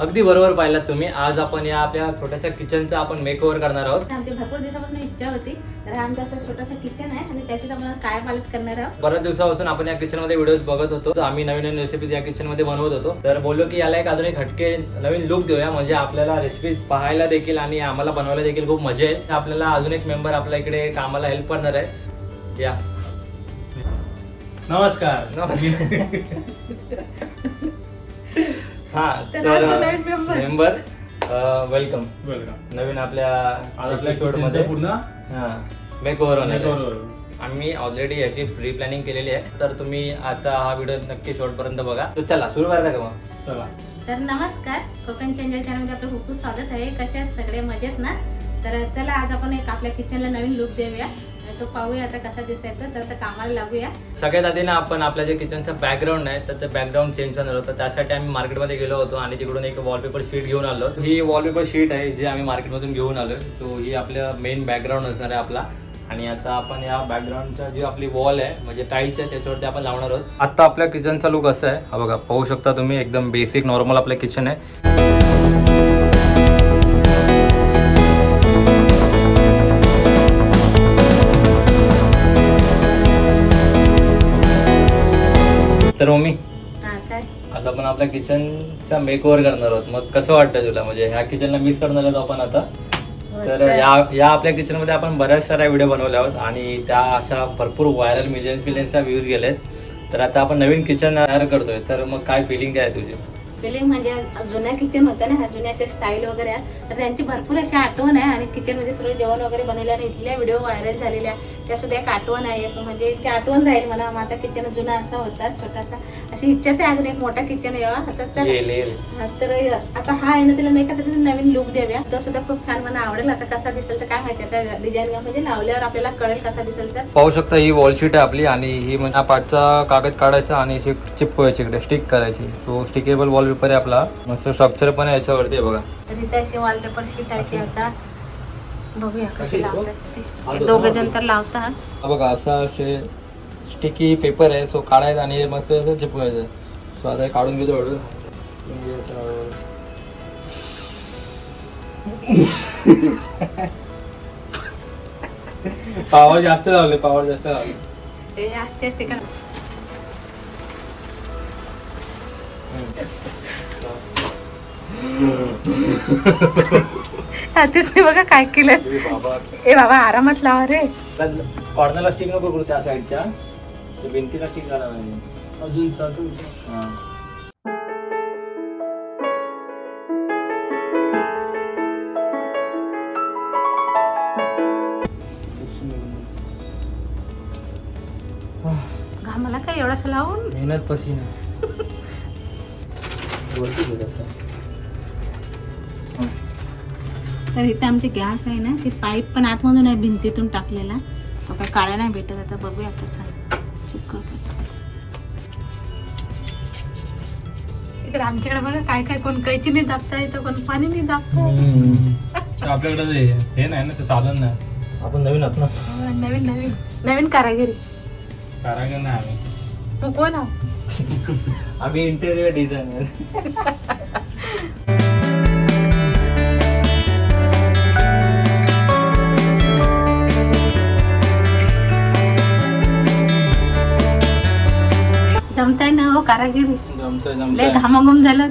अगदी बरोबर पाहिलात तुम्ही. आज आपण या आपल्या छोट्याशा किचनचा आपण मेक ओव्हर करणार आहोत. आमची भरपूर दिवसापासून इच्छा होती. तर हा आमचा असं छोटासा किचन आहे आणि त्याच्याच आपण काय पालट करणार आहोत? बऱ्याच दिवसापासून आपण या किचनमध्ये व्हिडिओज बघत होतो. तर आम्ही नवीन नवीन रेसिपी या किचनमध्ये बनवत होतो. तर बोललो की याला एक अजून एक हटके नवीन लुक देऊया. म्हणजे आपल्याला रेसिपी पाहायला देखील आणि आम्हाला बनवायला देखील खूप मजा येईल. आपल्याला अजून एक मेंबर आपल्या इकडे कामाला हेल्प करणार आहे. या. नमस्कार. हा तर. मेंबर वेलकम वेलकम नवीन आपल्या आज आपल्या episode kitchen मध्ये. पूर्ण हा मेक ओव्हर होणार आहे. makeover. आम्ही ऑलरेडी याची प्री प्लॅनिंग केलेली आहे. तर तुम्ही आता हा व्हिडिओ नक्की शेवटपर्यंत बघा. तर चला सुरू करता का मग? चला. तर नमस्कार. कोकण चॅनल चॅनलमध्ये आपलं खूप खूप स्वागत आहे. कसे आहेत? सगळे मजेत ना? तर चला आज आपण एक आपल्या किचनला नवीन लुक देऊया. आणि तो पाहूया आता कसा दिसतोय तर आता कामाला लागूया. सगळ्यात आधी ना आपण आपल्या जे किचनचा बॅकग्राऊंड आहे तर ते बॅकग्राऊंड चेंज करणार होतं. त्यासाठी आम्ही मार्केटमध्ये गेलो होतो आणि तिकडून एक वॉलपेपर शीट घेऊन आलो. ही वॉलपेपर शीट आहे जी आम्ही मार्केटमधून घेऊन आलो सो ही आपल्या मेन बॅकग्राऊंड असणार आहे आपला. आणि आता आपण या बॅकग्राऊंडचा जी आपली वॉल आहे म्हणजे टाईल्स आहे त्याच्यावरती आपण लावणार आहोत. आता आपल्या किचनचा लुक असा आहे. हा बघा पाहू शकता तुम्ही एकदम बेसिक नॉर्मल आपलं किचन आहे. तर मम्मी हा काय? आता आपण आपल्या किचनचा मेक ओव्हर करणार आहोत. मग कसं वाटतं तुला? म्हणजे ह्या किचनला मिस करणार आहोत आपण आता? हो, तर या या आपल्या किचनमध्ये आपण बऱ्याच साऱ्या व्हिडिओ बनवले आहोत आणि त्या अशा भरपूर व्हायरल मिलियन्स मिलियन्सच्या व्ह्यूज गेलेत. तर आता आपण नवीन किचन तयार करतोय. तर मग काय फिलिंग काय आहे तुझी? फिलिंग म्हणजे जुन्या किचन होत्या ना ह्या जुन्या अशा स्टाईल वगैरे तर त्यांची भरपूर अशी आठवण आहे आणि किचनमध्ये सर्व जेवण वगैरे बनवले आणि इथल्या व्हिडिओ व्हायरल झालेल्या त्या सुद्धा एक आठवण आहे. म्हणजे ती आठवण राहील मला. माझा किचन जुना असा होता छोटासा. अशी इच्छाच आहे अजून एक मोठा किचन यावा. आता चल. तर आता हा आहे ना तिला नाही का नवीन लुक देऊया. तो सुद्धा खूप छान मला आवडेल. आता कसा दिसेल तर काय माहिती आता डिझाईन म्हणजे लावल्यावर आपल्याला कळेल कसा दिसेल तर. पाहू शकता ही वॉल शीट आहे आपली आणि ही म्हणजे हा पाठचा कागद काढायचा आणि चिपकवायची इकडे. स्टिक करायची. सो स्टिकेबल वॉलपेपर आहे आपला मस्त स्ट्रक्चर पण आहे याच्यावरती आहे बघा. अशी वॉलपेपर ती आता. बघूया कशी? लावतात दोघ जण तर लावतात. बघा असा असे स्टिकी पेपर आहे सो काढायचा आणि मस्त असं चिपकायचं सो आता हे काढून घेतो हळू म्हणजे. पावर जास्त लावले पावर जास्त लावले. ते असते असते का? तेच मी बघा काय केलं बाबा. ए बाबा आरामात लावा रे. कॉर्नरला स्टिक नको करू त्या साईडच्या ते भिंतीला स्टिक करावं लागेल. अजून चालू हा. घामाला काय एवढासा लावून. मेहनत पसीना. तसं. तर इथे आमचे गॅस आहे ना ते पाईप पण आतमधून आहे भिंतीतून टाकलेला. तो काय काळा नाही भेटत आता बघूया कसा चिकवतो इकडे आमच्याकडे बघा काय काय कोण कैची नाही दाबता येतं कोण पाणी नाही दाबता. आपल्याकडे ते हे नाही ना ते साधन नाही. आपण नवीन आहोत ना. नवीन नवीन. नवीन कारागिरी. कारागीर नाही आम्ही. तू कोण आहो? आम्ही इंटेरियर डिझायनर जमताय ना हो कारागिरी? जमतोय लय जमतोय घामाघूम झालं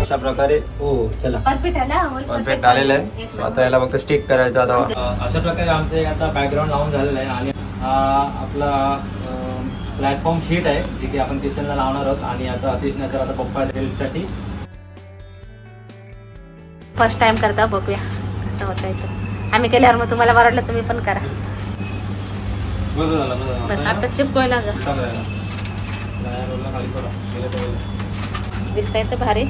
अशा प्रकारे हो चला. परफेक्ट आला परफेक्ट आलेलं आहे. आता याला फक्त स्टिक करायचं आता. अं, अशा प्रकारे आमचं एक आता बॅकग्राऊंड लावून झालेलं आहे आणि हा आपला प्लॅटफॉर्म शीट आहे जी की आपण किचनला लावणार आहोत. आणि आता अतिश नंतर आता पप्पा हेल्पसाठी फर्स्ट टाइम करता बघूया. कसं होतं इथं आम्ही केल्यावर मग तुम्हाला बरं वाटलं तुम्ही पण करा. बस आता चिपकोयला जा. दिसतंय तर भारी.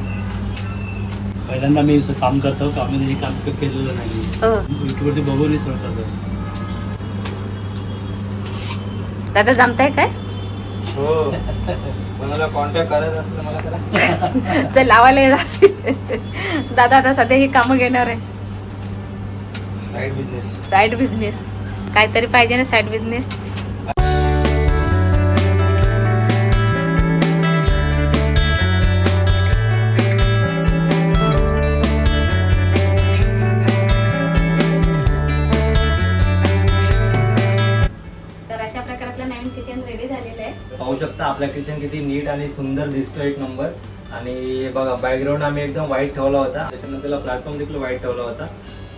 पहिल्यांदा मी असं काम करतो काम क- केलेलं नाही. हो. युट्यूबवरती बघून करतो दादा जमताय काय? हो. कोणाला कॉन्टॅक्ट करायचं असेल मला करा. चल लावायला येत असेल. दादा आता सध्या ही कामं घेणार आहे. साईड बिझनेस साईड बिझनेस काहीतरी पाहिजे ना साईड बिझनेस पाहू शकता आपलं किचन किती नीट आणि सुंदर दिसतो एक नंबर आणि बघा बॅकग्राऊंड आम्ही एकदम व्हाईट ठेवला होता. त्याच्यानंतर प्लॅटफॉर्म देखील व्हाईट ठेवला होता.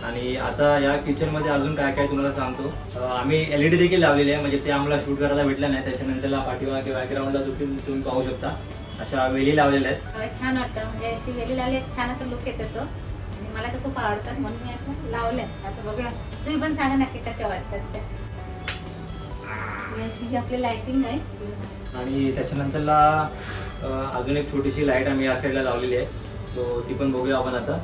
आणि आता या किचनमध्ये अजून काय काय तुम्हाला सांगतो? आम्ही एल ई डी देखील लावलेली आहे म्हणजे ते आम्हाला शूट करायला भेटलं नाही. त्याच्यानंतर पाठीमागे बॅकग्राऊंडला देखील तुम्ही पाहू शकता. अशा वेली लावलेल्या आहेत. छान वाटतं. म्हणजे अशी वेली लावली छान असं लुक येतो तो. आणि मला तर खूप आवडतात म्हणून मी असं लावलंय. आता बघूया. तुम्ही पण सांगा नक्की कशा वाटतात त्या. अशी जी आपली लाइटिंग आहे. आणि त्याच्यानंतरला अजून एक छोटीशी लाइट आम्ही या साईडला लावलेली आहे. सो ती पण बघूया आपण आता.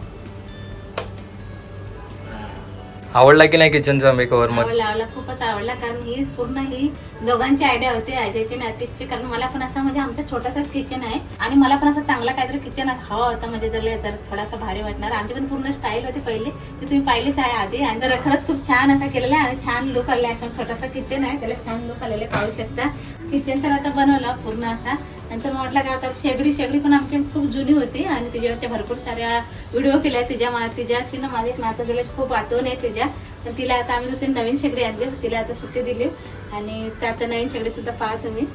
आवडला की नाही किचनचा मेकओव्हर आवडला आवडला खूपच आवडला. कारण ही पूर्ण ही दोघांची आयडिया होती अजयची आणि कारण मला पण असं म्हणजे आमचं छोटंसं किचन आहे. आणि मला पण असं चांगला काहीतरी किचन हवा होता. म्हणजे जर जर थोडासा भारी वाटणार. आमची पण पूर्ण स्टाईल होती पहिली. ती तुम्ही पाहिलीच आहे आधी. आणि तर खरंच खूप छान असा केलेला आहे. आणि छान लुक आला असं छोटासा किचन आहे. त्याला छान लुक आलेले पाहू शकता. किचन तर आता बनवलं पूर्ण असा नंतर मग म्हटलं का आता शेगडी शेगडी पण आमची खूप जुनी होती आणि तिच्यावरच्या भरपूर साऱ्या व्हिडिओ केल्या. तिच्या मा तिच्याशी ना माझी एक नातं जुळ्याची खूप आठवण आहे तिच्या. पण तिला आता आम्ही दुसरी नवीन शेगडी आणली तिला आता सुट्टी दिली. आणि त्या आता नवीन शेगडीसुद्धा सुद्धा मी. तुम्ही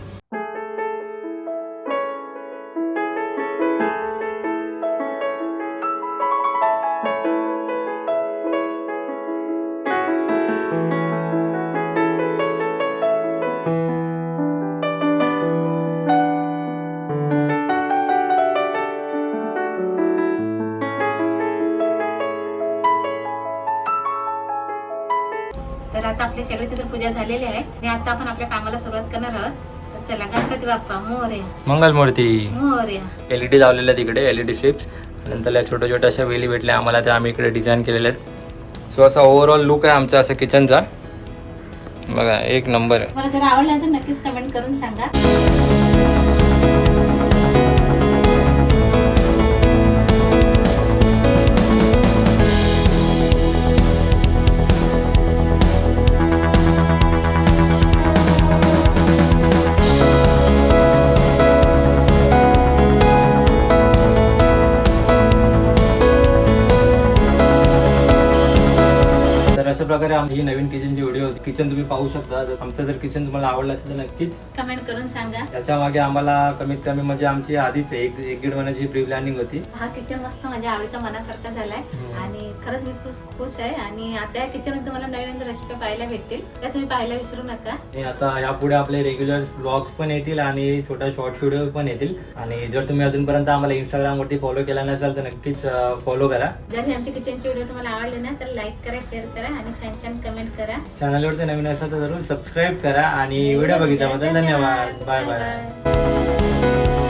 तर आता आपल्या तर पूजा झालेली आहे. आणि आता आपण आपल्या कामाला सुरुवात करणार आहोत. तर चला Ganpati Bappa Morya. Mangalmurti. Morya. L E D लावलेल्या तिकडे एल ई डी स्ट्रिप्स नंतर या छोट्या छोट्या अशा वेली भेटल्या आम्हाला त्या आम्ही इकडे डिझाईन केलेल्या आहेत. सो असा ओव्हरऑल लुक आहे आमचा असं किचनचा बघा एक नंबर आहे. मला जर आवडला तर नक्कीच कमेंट करून सांगा. तर अशा प्रकारे आमची ही नवीन किचनची व्हिडिओ किचन तुम्ही पाहू शकता. जर आमचं जर किचन तुम्हाला आवडलं असेल तर नक्कीच कमेंट करून सांगा. त्याच्यामागे आम्हाला कमीत कमी म्हणजे आमची आधीच एक एक दीड महिन्याची प्री प्लॅनिंग होती. हा किचन मस्त माझ्या आवडीच्या मनासारखा झालाय. आणि खरंच मी खूप खुश आहे. आणि आता या किचनमध्ये तुम्हाला नवीन नवीन रेसिपी पाहायला भेटतील. त्या तुम्ही पाहायला विसरू नका. आणि आता यापुढे आपले रेग्युलर ब्लॉग्स पण येतील आणि छोट्या शॉर्ट व्हिडिओ पण येतील. आणि जर तुम्ही अजूनपर्यंत आम्हाला इंस्टाग्राम वरती फॉलो केला नसाल तर नक्कीच फॉलो करा. जर हे आमची किचनची व्हिडिओ तुम्हाला आवडले ना तर लाईक करा शेअर करा. आणि छान छान कमेंट करा. चॅनलवरती नवीन असाल तर जरूर सबस्क्राईब करा आणि व्हिडिओ बघितल्याबद्दल धन्यवाद. Bye bye bye